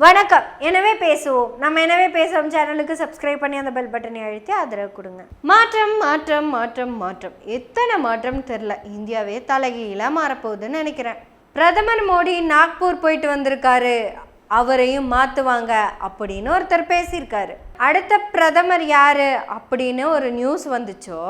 வணக்கம். எனவே பேசுவோம். நம்ம எனவே பேசுவோம் சேனலுக்கு சப்ஸ்கிரைப் பண்ணி அந்த பெல் பட்டனை அழுத்தி ஆதரவு கொடுங்க. மாற்றம் மாற்றம் மாற்றம் மாற்றம். எத்தனை மாற்றம் தெரில இந்தியாவே தலைகீழாக மாறப்போகுதுன்னு நினைக்கிறேன். பிரதமர் மோடி நாக்பூர் போயிட்டு வந்திருக்காரு. அவரையும் மாற்றுவாங்க அப்படின்னு ஒருத்தர் பேசியிருக்காரு. அடுத்த பிரதமர் யாரு அப்படின்னு ஒரு நியூஸ் வந்துச்சோ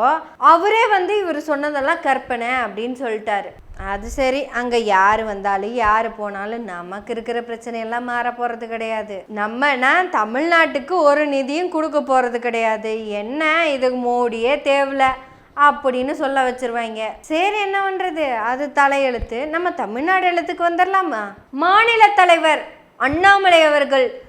அவரே வந்து இவர் சொன்னதெல்லாம் கற்பனை அப்படின்னு சொல்லிட்டாரு. அது சரி. அங்க யாரு வந்தாலும் யாரு போனாலும் நமக்கு இருக்கிற பிரச்சனையெல்லாம் மாற போறது கிடையாது. நம்மனா தமிழ்நாட்டுக்கு ஒரு நிதியும் கொடுக்க போறது கிடையாது. என்ன இதுக்கு மோடியே தேவையில்ல அப்படின்னு சொல்ல வச்சிருவாங்க. சரி என்ன பண்றது? அது தலையெழுத்து. நம்ம தமிழ்நாடு எழுத்துக்கு வந்துடலாமா மாநில தலைவர் அண்ணாமலை அவர்கள்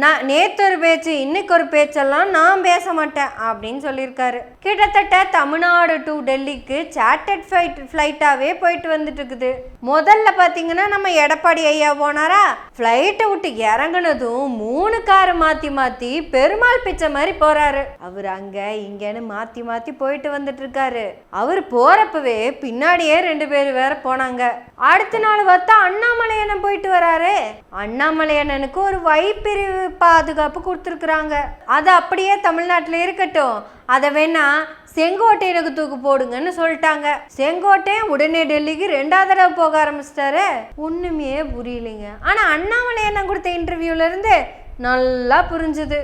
நான் நேற்று ஒரு பேச்சு இன்னைக்கு ஒரு பேச்செல்லாம் நான் பேச மாட்டேன் அப்படின்னு சொல்லியிருக்காரு. கிட்டத்தட்ட தமிழ்நாடு டு டெல்லிக்கு சார்ட்டட் ஃப்ளைட் ஃப்ளைட்டாகவே போயிட்டு வந்துட்டு இருக்குது முதல்ல பார்த்தீங்கன்னா நம்ம எடப்பாடி ஐயா போனாரா? ஃப்ளைட்டை விட்டு இறங்குனதும் மூணு காரை மாற்றி மாற்றி பெருமாள் பிச்சை மாதிரி போகிறாரு அவர் அங்கே இங்கேன்னு மாற்றி மாற்றி போயிட்டு வந்துட்டு இருக்காரு அவர் போகிறப்பவே பின்னாடியே ரெண்டு பேர் வேற போனாங்க. அடுத்த நாள் பார்த்தா அண்ணாமலையண்ணன் போயிட்டு வராரு. அண்ணாமலையண்ணனுக்கு ஒரு வைப்பிரிவு பாதுகாப்பு கொடுத்துருக்குறாங்க. அது அப்படியே தமிழ்நாட்டில் இருக்கட்டும். அதை வேணா செங்கோட்டையனுக்கு தூக்கு போடுங்கன்னு சொல்லிட்டாங்க. செங்கோட்டையன் உடனே டெல்லிக்கு ரெண்டாவது தடவை போக ஆரம்பிச்சிட்டாரு. ஒண்ணுமே புரியலைங்க. ஆனா அண்ணாமலை என்ன கொடுத்த இன்டர்வியூல இருந்து நல்லா புரிஞ்சுது.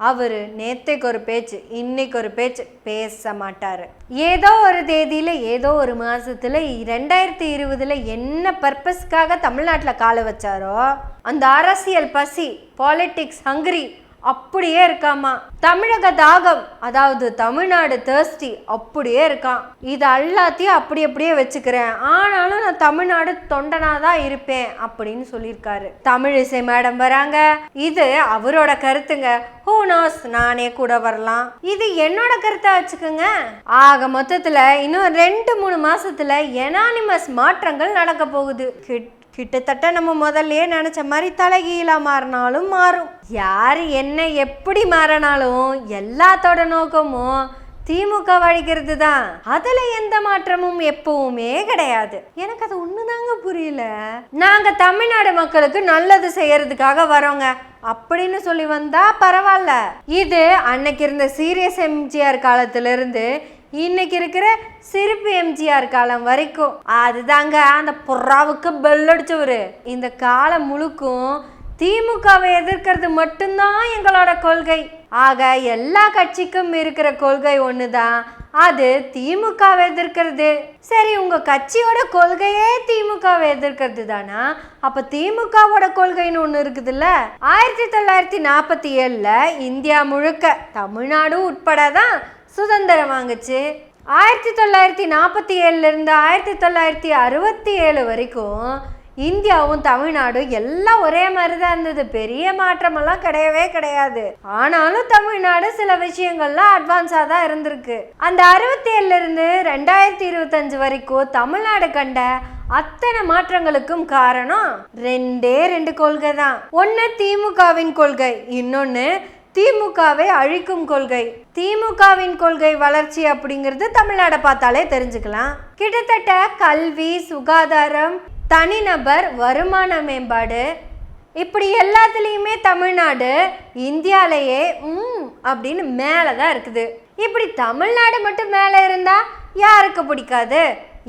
அவர் நேத்தைக்கு ஒரு பேச்சு இன்னைக்கு ஒரு பேச்சு பேச மாட்டார் ஏதோ ஒரு தேதியில் ஏதோ ஒரு மாதத்தில் ரெண்டாயிரத்தி இருபதில் என்ன பர்பஸ்க்காக தமிழ்நாட்டில் காலை வச்சாரோ அந்த அரசியல் பசி பாலிட்டிக்ஸ் ஹங்கிரி அப்படியே இருக்காமா தமிழக தாகம் அதாவது தமிழ்நாடு தேர்ஸ்டி அப்படியே இருக்கான். இது எல்லாத்தையும் அப்படி அப்படியே வச்சுக்கிறேன். ஆனாலும் நான் தமிழ்நாடு தொண்டனா தான் இருப்பேன் அப்படின்னு சொல்லியிருக்காரு. தமிழிசை மேடம் வராங்க. இது அவரோட கருத்துங்க. ஹூ நோஸ் நானே கூட வரலாம். இது என்னோட கருத்தா வச்சுக்கோங்க. ஆக மொத்தத்துல இன்னும் ரெண்டு மூணு மாசத்துல எனானிமஸ் மாற்றங்கள் நடக்க போகுது. கிட்ட கிட்டத்தட்ட நம்ம முதல்லயே நினச்ச மாதிரி தலைகீழாக மாறினாலும் மாறும். யார் என்ன எப்படி மாறினாலும் எல்லாத்தோட நோக்கமும் திமுக வழிக்கிறது தான் அதுல எந்த மாற்றமும் எப்பவுமே கிடையாது. எனக்கு அது ஒண்ணுதாங்க புரியல. நாங்க தமிழ்நாடு மக்களுக்கு நல்லது செய்யறதுக்காக வரோங்க. அப்படின்னு சொல்லி வந்தா பரவாயில்ல. இது அன்னைக்கு இருந்த சீரியஸ் எம்ஜிஆர் காலத்திலிருந்து இன்னைக்கு இருக்கிற சிரிப்பு எம்ஜிஆர் காலம் வரைக்கும். அதுதாங்க அந்த புறாவுக்கு பெல் அடிச்சவரு. இந்த காலம் முழுக்கும் திமுகவை எதிர்க்கிறது மட்டும்தான் எங்களோட கொள்கை. ஆக எல்லா கட்சிக்கும் இருக்கிற கொள்கை ஒண்ணுதான். அது திமுகவை எதிர்க்கிறது. சரி உங்க கட்சியோட கொள்கையே திமுகவை எதிர்க்கிறது தானா? அப்ப திமுகவோட கொள்கைன்னு ஒண்ணு இருக்குதுல்ல? ஆயிரத்தி தொள்ளாயிரத்தி நாற்பத்தி ஏழுல இந்தியா முழுக்க தமிழ்நாடு உட்பட தான் சுதந்திரம் வாங்குச்சு. ஆயிரத்தி தொள்ளாயிரத்தி நாற்பத்தி ஏழுலேருந்து ஆயிரத்தி தொள்ளாயிரத்தி அறுபத்தி ஏழு வரைக்கும் இந்தியாவும் தமிழ்நாடும் எல்லாம் ஒரே மாதிரி தான் இருந்தது. பெரிய மாற்றமெல்லாம் கிடையவே கிடையாது. ஆனாலும் தமிழ்நாடு சில விஷயங்கள்லாம் அட்வான்ஸாக தான் இருந்திருக்கு. அந்த அறுபத்தி ஏழுலேருந்து ரெண்டாயிரத்தி இருபத்தஞ்சு வரைக்கும் தமிழ்நாடு கண்ட அத்தனை மாற்றங்களுக்கும் காரணம் ரெண்டே ரெண்டு கொள்கை தான் ஒன்று திமுகவின் கொள்கை இன்னொன்று திமுகவை அழிக்கும் கொள்கை. திமுகவின் கொள்கை வளர்ச்சி அப்படிங்கிறது தமிழ்நாடை பார்த்தாலே தெரிஞ்சுக்கலாம். கிட்டத்தட்ட கல்வி சுகாதாரம் தனிநபர் வருமான மேம்பாடு. இப்படி எல்லாத்துலேயுமே தமிழ்நாடு இந்தியாலேயே ம் அப்படின்னு மேலே தான் இருக்குது. இப்படி தமிழ்நாடு மட்டும் மேலே இருந்தால் யாருக்கு பிடிக்காது?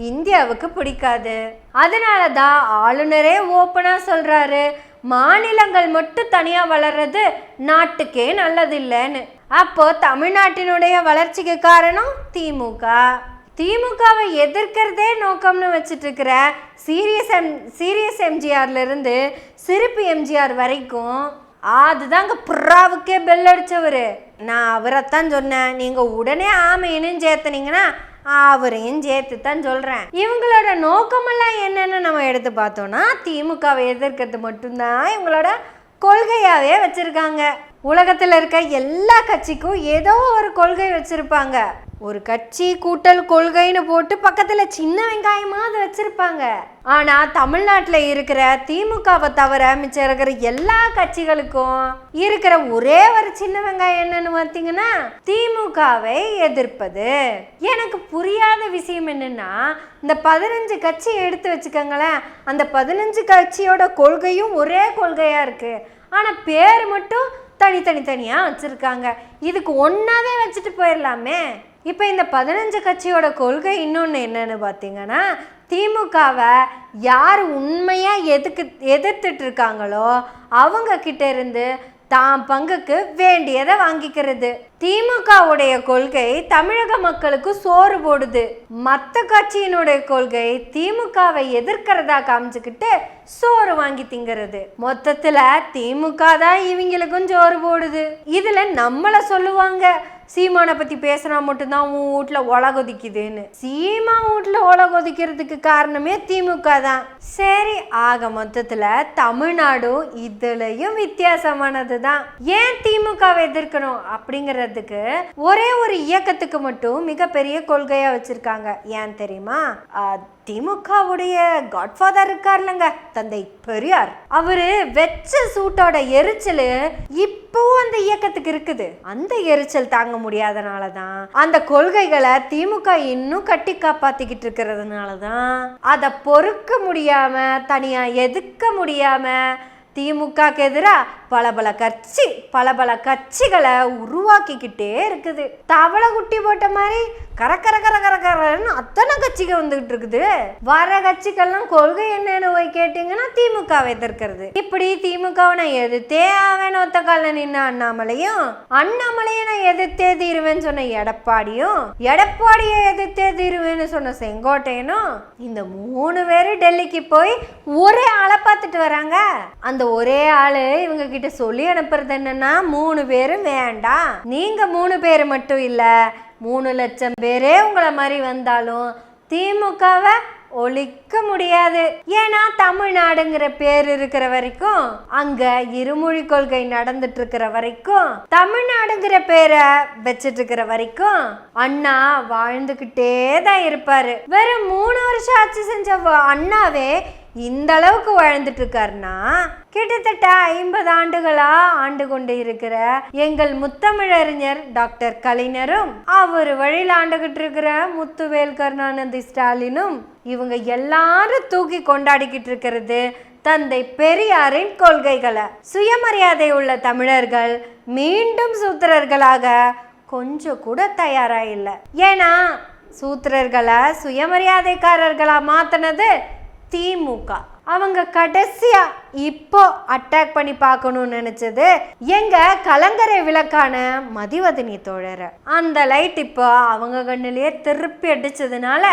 இந்தியாவுக்கு பிடிக்காது. அதனால தான் ஆளுநரே ஓப்பனாக சொல்கிறாரு மாநிலங்கள் மட்டும் தனியாக வளர்றது நாட்டுக்கே நல்லதில்லைன்னு. அப்போ தமிழ்நாட்டினுடைய வளர்ச்சிக்கு காரணம் திமுக. திமுகவை எதிர்க்கிறதே நோக்கம்னு வச்சுட்டு இருக்கிற சீரியஸ் எம் சீரியஸ் எம்ஜிஆர்ல இருந்து சிரிப்பு எம்ஜிஆர் வரைக்கும் அதுதாங்க புறாவுக்கே பெல் அடிச்சவர். நான் அவரைத்தான் சொன்னேன் நீங்கள் உடனே ஆமைன்னு சேர்த்துனீங்கன்னா அவரையும் சேர்த்து தான் சொல்கிறேன் இவங்களோட நோக்கமெல்லாம் என்னென்னு நம்ம எடுத்து பார்த்தோம்னா திமுகவை எதிர்க்கிறது மட்டும்தான் இவங்களோட கொள்கையாகவே வச்சுருக்காங்க. உலகத்தில் இருக்க எல்லா கட்சிக்கும் ஏதோ ஒரு கொள்கை வச்சுருப்பாங்க. ஒரு கட்சி கூட்டல் கொள்கைன்னு போட்டு பக்கத்தில் சின்ன வெங்காயமாக அதை வச்சுருப்பாங்க. ஆனால் தமிழ்நாட்டில் இருக்கிற திமுகவை தவிர மிச்சம் இருக்கிற எல்லா கட்சிகளுக்கும் இருக்கிற ஒரே ஒரு சின்ன வெங்காயம் என்னன்னு பார்த்தீங்கன்னா திமுகவை எதிர்ப்பது. எனக்கு புரியாத விஷயம் என்னன்னா இந்த பதினஞ்சு கட்சி எடுத்து வச்சுக்கோங்களேன் அந்த பதினஞ்சு கட்சியோட கொள்கையும் ஒரே கொள்கையாக இருக்குது ஆனா பேர் மட்டும் தனித்தனி தனியாக வச்சுருக்காங்க. இதுக்கு ஒன்றாவே வச்சுட்டு போயிடலாமே. இப்போ இந்த பதினஞ்சு கட்சியோட கொள்கை இன்னொன்று என்னன்னு பார்த்தீங்கன்னா திமுகவை யார் உண்மையாக எதுக்கு எதிர்த்துட்டு இருக்காங்களோ அவங்க கிட்ட இருந்து தான் பங்குக்கு வேண்டியதை வாங்கிக்கிறது. திமுகவுடைய கொள்கை தமிழக மக்களுக்கு சோறு போடுது. மற்ற கட்சியினுடைய கொள்கை திமுகவை எதிர்க்கிறதா காமிச்சுக்கிட்டு சோறு வாங்கி திங்கிறது. மொத்தத்துல திமுக தான் இவங்களுக்கும் சோறு போடுது. இதுல நம்மள சொல்லுவாங்க. சீமானை பற்றி பேசினா மட்டும்தான் உன் வீட்டில் உலகொதிக்குதுன்னு. கொதிக்குதுன்னு சீமா வீட்டில் உலகொதிக்கிறதுக்கு காரணமே திமுக தான். சரி ஆக மொத்தத்தில் தமிழ்நாடும் இதுலயும் வித்தியாசமானது தான் ஏன் திமுகவை எதிர்க்கணும் அப்படிங்கிறதுக்கு ஒரே ஒரு இயக்கத்துக்கு மட்டும் மிகப்பெரிய கொள்கையாக வச்சுருக்காங்க. ஏன் தெரியுமா? திமுகவுடைய காட்ஃபாதர் இருக்கார்லங்க தந்தை பெரியார். அவரு வெச்ச சூட்டோட எரிச்சல் இப்பவும் அந்த இயக்கத்துக்கு இருக்குது. அந்த எரிச்சல் தாங்க முடியாதனால தான் அந்த கொள்கைகளை திமுக இன்னும் கட்டி காப்பாத்திக்கிட்டு இருக்கிறதுனால தான் அதை பொறுக்க முடியாம தனியா எதுக்க முடியாம திமுகக்கு எதிராக பல பல கட்சி பல பல கட்சிகளை உருவாக்கிக்கிட்டே இருக்குது. தவளை குட்டி போட்ட மாதிரி கர கர கர கர கரன்னு அத்தனை கட்சிகள் வந்துகிட்டு இருக்குது. வர கட்சிகள்லாம் கொள்கை என்னன்னு போய் கேட்டீங்கன்னா திமுகவை எதிர்க்கிறது. இப்படி திமுகவை நான் எதிர்த்தே ஆவேன் ஒத்த காலில் நின்ன அண்ணாமலையும் அண்ணாமலையை நான் எதிர்த்தே தீருவேன்னு சொன்ன எடப்பாடியும் எடப்பாடியை எதிர்த்தே தீருவேன்னு சொன்ன செங்கோட்டையனும் இந்த மூணு பேரும் டெல்லிக்கு போய் ஒரே ஆளை பார்த்துட்டு வராங்க. அந்த ஒரே ஆளு இவங்க கிட்ட சொல்லி அனுப்புறது என்னன்னா மூணு பேரும் வேண்டாம் நீங்க மூணு பேர் மட்டும் இல்ல மூணு லட்சம் பேரே உங்களை மாதிரி வந்தாலும் திமுகவை ஒழிக்க முடியாது. ஏன்னா தமிழ்நாடுங்கிற பேர் இருக்கிற வரைக்கும் அங்க இருமொழி கொள்கை நடந்துட்டு இருக்கிற வரைக்கும் தமிழ்நாடுங்கிற பேரை வச்சிட்டு இருக்கிற வரைக்கும் அண்ணா வாழ்ந்துகிட்டே தான் இருப்பாரு. வெறும் மூணு வருஷம் ஆட்சி செஞ்ச அண்ணாவே இந்த அளவுக்கு வாழ்ந்துட்டு இருக்காருன்னா கிட்டத்தட்ட ஐம்பது ஆண்டுகளா ஆண்டு கொண்டு இருக்கிற எங்கள் முத்தமிழறிஞர் டாக்டர் கலைஞரும் அவர் வழியில் ஆண்டுகிட்டு இருக்கிற முத்துவேல் கருணாநிதி ஸ்டாலினும் இவங்க எல்லாரும் தூக்கி கொண்டாடிக்கிட்டு இருக்கிறது தந்தை பெரியாரின் கொள்கைகளை. சுயமரியாதை உள்ள தமிழர்கள் மீண்டும் சூத்திரர்களாக கொஞ்சம் கூட தயாராக இல்லை. ஏன்னா சூத்திரர்களை சுயமரியாதைக்காரர்களா மாத்தினது திமுக. அவங்க கடைசியா இப்போ அட்டாக் பண்ணி பார்க்கணும்னு நினைச்சது எங்க கலங்கரை விளக்கான மதிவதனி தோழர். அந்த லைட் இப்போ அவங்க கண்ணிலேயே திருப்பி அடிச்சதுனால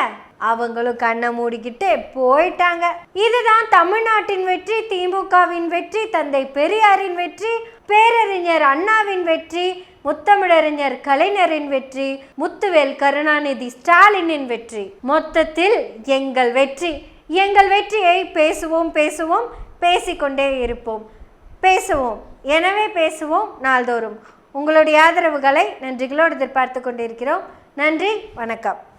அவங்களும் கண்ணை மூடிக்கிட்டு போயிட்டாங்க. இதுதான் தமிழ்நாட்டின் வெற்றி திமுகவின் வெற்றி தந்தை பெரியாரின் வெற்றி பேரறிஞர் அண்ணாவின் வெற்றி முத்தமிழறிஞர் கலைஞரின் வெற்றி முத்துவேல் கருணாநிதி ஸ்டாலினின் வெற்றி. மொத்தத்தில் எங்கள் வெற்றி. எங்கள் வெற்றியை பேசுவோம் பேசுவோம் பேசிக்கொண்டே இருப்போம். பேசுவோம். எனவே பேசுவோம் நாள்தோறும். உங்களுடைய ஆதரவுகளை நன்றிகளோடு எதிர்பார்த்து கொண்டிருக்கிறோம். நன்றி வணக்கம்.